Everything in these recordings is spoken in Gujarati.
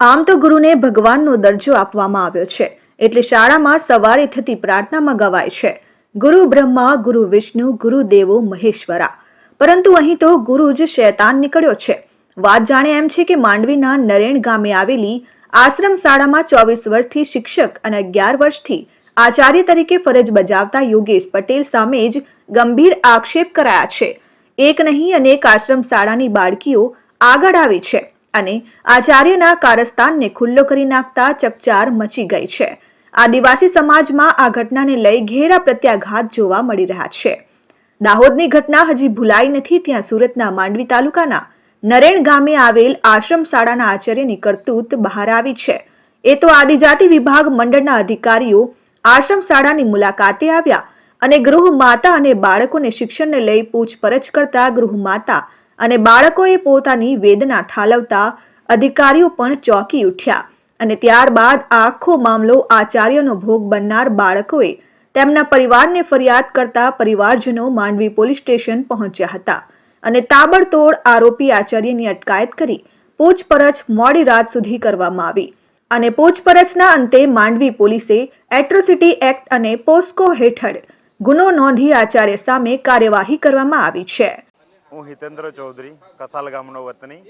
આમ તો ગુરુને ભગવાનનો દરજ્જો આપવામાં આવ્યો છે. એટલે શાળામાં સવારે થતી પ્રાર્થનામાં ગવાય છે. ગુરુ બ્રહ્મા, ગુરુ વિષ્ણુ, ગુરુ દેવો, મહેશ્વરા. પરંતુ અહીં તો ગુરુ જ શૈતાન નીકળ્યો છે. વાત જાણે એમ છે કે માંડવીના નરેણ ગામે આવેલી આશ્રમ શાળામાં ચોવીસ વર્ષથી શિક્ષક અને અગિયાર વર્ષથી આચાર્ય તરીકે ફરજ બજાવતા યોગેશ પટેલ સામે જ ગંભીર આક્ષેપ કરાયા છે. એક નહીં, અનેક આશ્રમ શાળાની બાળકીઓ આગળ આવી છે. અને આચાર્યના કારસ્તાનને ખુલ્લો કરી નાખતા ચકચાર મચી ગઈ છે. આદિવાસી સમાજમાં આ ઘટનાને લઈ ઘેરા પ્રત્યાઘાત જોવા મળી રહ્યા છે. દાહોદની ઘટના હજી ભૂલાઈ નથી, ત્યાં સુરતના માંડવી તાલુકાના નરેણ ગામે આવેલ આશ્રમ શાળાના આચાર્યની કરતૂત બહાર આવી છે. એ તો આદિજાતિ વિભાગ મંડળના અધિકારીઓ આશ્રમ શાળાની મુલાકાતે આવ્યા અને ગૃહ માતા અને બાળકોને શિક્ષણને લઈ પૂછપરછ કરતા ગૃહ માતા અને બાળકોએ પોતાની વેદના ઠાલવતા અધિકારીઓ પણ ચોંકી ઉઠ્યા અને ત્યારબાદ આખો મામલો આચાર્યનો ભોગ બનનાર બાળકોએ તેમના પરિવારને ફરિયાદ કરતા પરિવારજનો માંડવી પોલીસ સ્ટેશન પહોંચ્યા હતા અને તાબડતોડ આરોપી આચાર્યની અટકાયત કરી પૂછપરછ મોડી રાત સુધી કરવામાં આવી અને પૂછપરછના અંતે માંડવી પોલીસે એટ્રોસિટી એક્ટ અને પોસ્કો હેઠળ ગુનો નોંધી આચાર્ય સામે કાર્યવાહી કરવામાં આવી છે. હું હિતેન્દ્ર ચૌધરી, કસાલ ગામનો વતની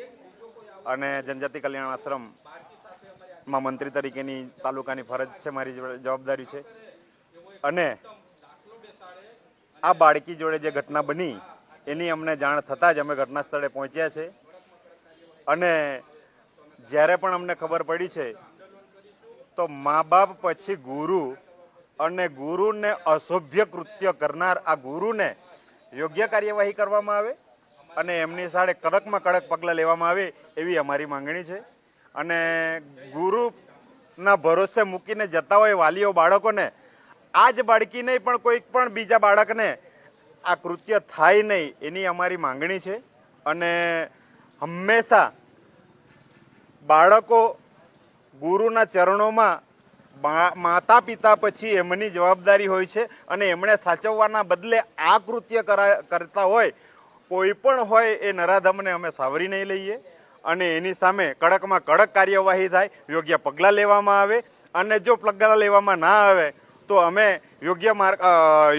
અને જનજાતિ કલ્યાણ આશ્રમમાં મંત્રી તરીકેની તાલુકાની ફરજ છે, મારી જવાબદારી છે. અને આ બાળકી જોડે જે ઘટના બની, એની અમને જાણ થતાં જ અમે ઘટના સ્થળે પહોંચ્યા છે. અને જ્યારે પણ અમને ખબર પડી છે, તો મા બાપ પછી ગુરુ અને ગુરુને અસભ્ય કૃત્ય કરનાર આ ગુરુને યોગ્ય કાર્યવાહી કરવામાં આવે? અને એમની સાડે કડકમાં કડક પગલાં લેવામાં આવે એવી અમારી માંગણી છે. અને ગુરુના ભરોસે મૂકીને જતા હોય વાલીઓ બાળકોને આ જ બાળકી નહીં પણ કોઈક પણ બીજા બાળકને આ કૃત્ય થાય નહીં એની અમારી માંગણી છે. અને હંમેશા બાળકો ગુરુના ચરણોમાં માતા પિતા પછી એમની જવાબદારી હોય છે અને એમણે સાચવવાના બદલે આ કૃત્ય કરા, કરતા હોય કોઈ પણ હોય એ નરાધમને અમે સાવરી નહીં લઈએ અને એની સામે કડકમાં કડક કાર્યવાહી થાય, યોગ્ય પગલાં લેવામાં આવે અને જો પગલાં લેવામાં ના આવે તો અમે યોગ્ય માર્ગ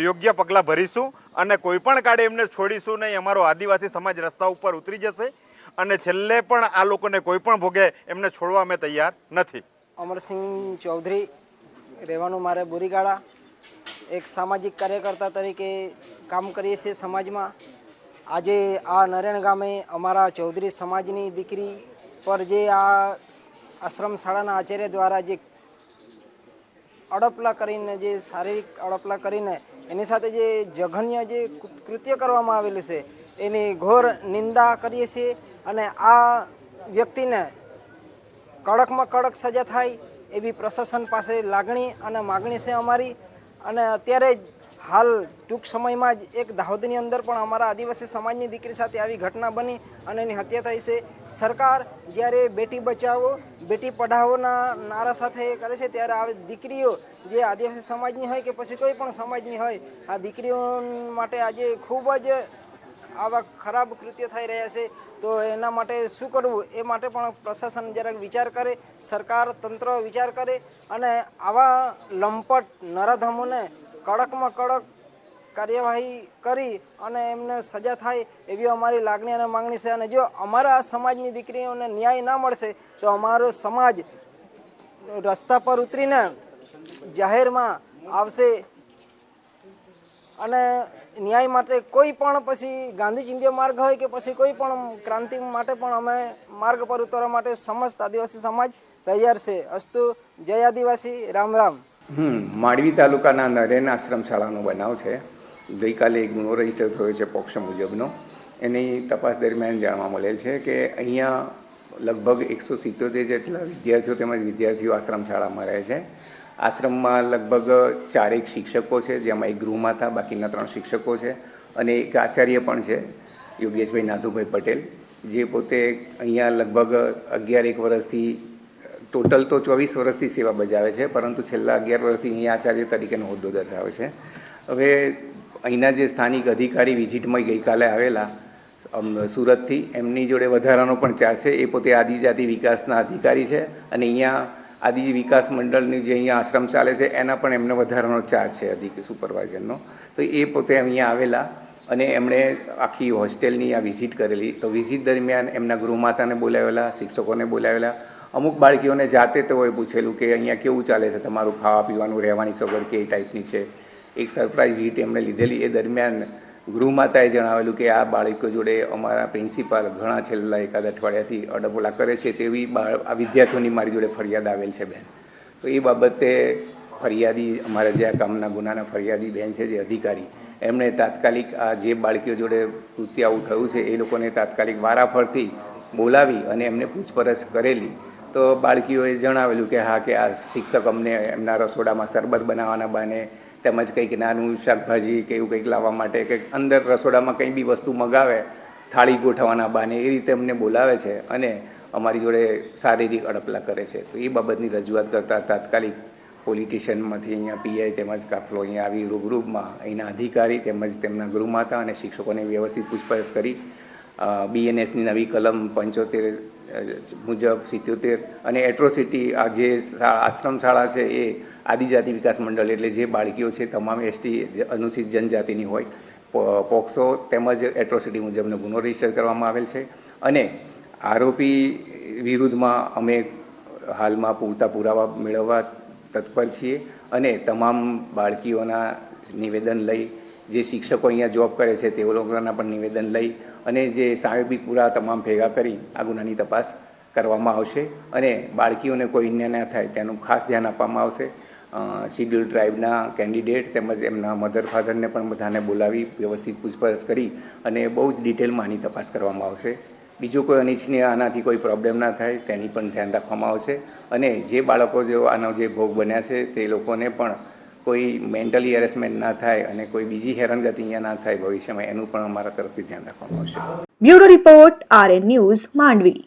યોગ્ય પગલાં ભરીશું અને કોઈ પણ કાળે એમને છોડીશું નહીં. અમારો આદિવાસી સમાજ રસ્તા ઉપર ઉતરી જશે અને છેલ્લે પણ આ લોકોને કોઈ પણ ભોગે એમને છોડવા અમે તૈયાર નથી. અમરસિંહ ચૌધરી, રહેવાનું મારે બોરીગાળા, એક સામાજિક કાર્યકર્તા તરીકે કામ કરીએ છીએ સમાજમાં. આજે આ નરેણ ગામે અમારા ચૌધરી સમાજની દીકરી પર જે આ આશ્રમ શાળાના આચાર્ય દ્વારા જે અડપલા કરીને જે શારીરિક અડપલા કરીને એની સાથે જે જઘન્ય જે કૃત્ય કરવામાં આવેલું છે, એની ઘોર નિંદા કરીએ છીએ અને આ વ્યક્તિને કડકમાં કડક સજા થાય એવી પ્રશાસન પાસે લાગણી અને માગણી છે અમારી અને અત્યારે જ હાલ ટૂંક સમયમાં જ એક દાહોદની અંદર પણ અમારા આદિવાસી સમાજની દીકરી સાથે આવી ઘટના બની અને એની હત્યા થઈ છે. સરકાર જ્યારે બેટી બચાવો, બેટી પઢાઓના નારા સાથે કરે છે, ત્યારે આ દીકરીઓ જે આદિવાસી સમાજની હોય કે પછી કોઈ પણ સમાજની હોય, આ દીકરીઓ માટે આજે ખૂબ જ આવા ખરાબ કૃત્ય થઈ રહ્યા છે. તો એના માટે શું કરવું? એ માટે પણ પ્રશાસન જરાક વિચાર કરે, સરકાર તંત્ર વિચાર કરે અને આવા લંપટ નરાધમોને કડકમાં કડક કાર્યવાહી કરી અને એમને સજા થાય એવી અમારી લાગણી અને માંગણી છે. અને જો અમારા સમાજની દીકરીઓને ન્યાય ના મળશે, તો અમારો સમાજ રસ્તા પર ઉતરીને જાહેરમાં આવશે. અને ન્યાય માટે કોઈ પણ પછી ગાંધી ચિંધ્ય માર્ગ હોય કે પછી કોઈ પણ ક્રાંતિ માટે પણ અમે માર્ગ પર ઉતરવા માટે સમસ્ત આદિવાસી સમાજ તૈયાર છે. અસ્તુ જય આદિવાસી. રામ રામ. હમ, માંડવી તાલુકાના નરેન આશ્રમ શાળાનો બનાવ છે. ગઈકાલે એક ગુનો રજિસ્ટર થયો છે પક્ષ મુજબનો. એની તપાસ દરમિયાન જાણવા મળેલ છે કે અહીંયા લગભગ એકસો સિત્તોતેર જેટલા વિદ્યાર્થીઓ તેમજ વિદ્યાર્થીઓ આશ્રમ શાળામાં રહે છે. આશ્રમમાં લગભગ ચારેક શિક્ષકો છે, જેમાં એક ગૃહમાતા, બાકીના ત્રણ શિક્ષકો છે અને એક આચાર્ય પણ છે, યોગેશભાઈ નાથુભાઈ પટેલ, જે પોતે અહીંયા લગભગ અગિયાર એક વર્ષથી ટોટલ તો ચોવીસ વર્ષથી સેવા બજાવે છે, પરંતુ છેલ્લા અગિયાર વર્ષથી અહીંયા આચાર્ય તરીકેનો હોદ્દો ધરાવે છે. હવે અહીંના જે સ્થાનિક અધિકારી વિઝિટમાં ગઈકાલે આવેલા સુરતથી, એમની જોડે વધારાનો પણ ચાર્જ છે. એ પોતે આદિજાતિ વિકાસના અધિકારી છે અને અહીંયા આદિ વિકાસ મંડળની જે અહીંયા આશ્રમ ચાલે છે, એના પણ એમને વધારાનો ચાર્જ છે અધિક સુપરવાઇઝરનો. તો એ પોતે અહીંયા આવેલા અને એમણે આખી હોસ્ટેલની આ વિઝિટ કરેલી. તો વિઝિટ દરમિયાન એમના ગૃહમાતાને બોલાવેલા, શિક્ષકોને બોલાવેલા અમુક બાળકીઓને જાતે તેઓએ પૂછેલું કે અહીંયા કેવું ચાલે છે, તમારું ખાવા પીવાનું, રહેવાની સગવડ કે ટાઈપની છે. એક સરપ્રાઇઝ હિટ એમણે લીધેલી, એ દરમિયાન ગૃહમાતાએ જણાવેલું કે આ બાળકો જોડે અમારા પ્રિન્સિપાલ ઘણા છેલ્લા એકાદ અઠવાડિયાથી અડબોલા કરે છે તેવી આ વિદ્યાર્થીઓની મારી જોડે ફરિયાદ આવેલ છે બેન. તો એ બાબતે ફરિયાદી, અમારા જે આ કામના ગુનાના ફરિયાદી બેન છે, જે અધિકારી, એમણે તાત્કાલિક આ જે બાળકીઓ જોડે કૃત્ય આવું થયું છે, એ લોકોને તાત્કાલિક વારાફરતી બોલાવી અને એમને પૂછપરછ કરેલી. તો બાળકીઓએ જણાવેલું કે હા, કે આ શિક્ષક અમને એમના રસોડામાં શરબત બનાવવાના બહાને તેમજ કંઈક નાનું શાકભાજી કે એવું કંઈક લાવવા માટે કંઈક અંદર રસોડામાં કંઈ બી વસ્તુ મગાવે, થાળી ગોઠવવાના બહાને, એ રીતે અમને બોલાવે છે અને અમારી જોડે શારીરિક અડપલા કરે છે. તો એ બાબતની રજૂઆત કરતાં તાત્કાલિક પોલિટિશિયનમાંથી અહીંયા પીઆઈ તેમજ કાફલો અહીંયા આવી રૂબરૂબમાં અહીંના અધિકારી તેમજ તેમના ગૃહમાતા અને શિક્ષકોને વ્યવસ્થિત પૂછપરછ કરી બીએનએસની નવી કલમ પંચોતેર મુજબ સિત્યોતેર અને એટ્રોસિટી આ જે આશ્રમ શાળા છે એ આદિજાતિ વિકાસ મંડળ એટલે જે બાળકીઓ છે તમામ એસટી અનુસૂચિત જનજાતિની હોય પોક્સો તેમજ એટ્રોસિટી મુજબનો ગુનો રજિસ્ટર કરવામાં આવેલ છે અને આરોપી વિરુદ્ધમાં અમે હાલમાં પૂરતા પુરાવા મેળવવા તત્પર છીએ અને તમામ બાળકીઓના નિવેદન લઈ જે શિક્ષકો અહીંયા જોબ કરે છે, તેઓ લોકોના પણ નિવેદન લઈ અને જે સાહેબી પુરા તમામ ભેગા કરી આ ગુનાની તપાસ કરવામાં આવશે અને બાળકીઓને કોઈ અન્ય ના થાય તેનું ખાસ ધ્યાન આપવામાં આવશે. શિડ્યુલ ટ્રાઇબના કેન્ડિડેટ તેમજ એમના મધર ફાધરને પણ બધાને બોલાવી વ્યવસ્થિત પૂછપરછ કરી અને બહુ જ ડિટેલમાં આની તપાસ કરવામાં આવશે. બીજું કોઈ અનિચ્છનીય આનાથી કોઈ પ્રોબ્લેમ ના થાય તેની પણ ધ્યાન રાખવામાં આવશે અને જે બાળકો જેઓ આનો જે ભોગ બન્યા છે તે લોકોને પણ કોઈ મેન્ટલી હેરેસમેન્ટ ના થાય અને કોઈ બીજી હેરાનગતિ અહીંયા ના થાય ભવિષ્યમાં, એનું પણ અમારા તરફથી ધ્યાન રાખવામાં આવશે. Bureau report RN news Mandvi.